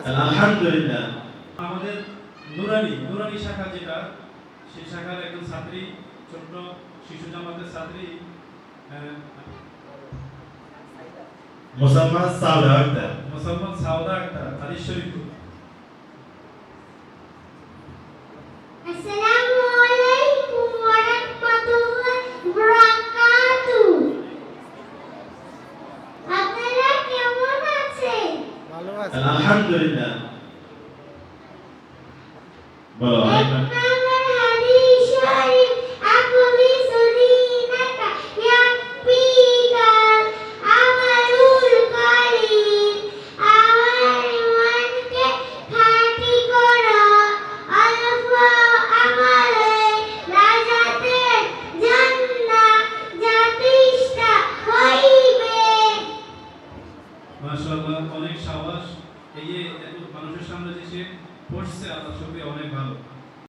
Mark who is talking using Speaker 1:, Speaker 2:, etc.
Speaker 1: আছে।
Speaker 2: আলহামদুলিল্লাহ।
Speaker 3: আমাদের নুরানি নুরানি শাখা যেটা সেই শাখার একজন ছাত্রী ছোট্ট শিশু জামাতের ছাত্রী আহ,
Speaker 2: মুসাম্মদ সাউদা আক্তার।
Speaker 3: মোসাম্মদ সাউদা আক্তার হাদিস শরীফ।
Speaker 4: আসসালামু
Speaker 2: আলহামদুলিল্লাহ বলো
Speaker 3: মাশাআল্লাহ, অনেক সাবাস এই যে এত মানুষের সামনে যে সে পড়ছে আল্লাহ শুকরিয়া, অনেক ভালো।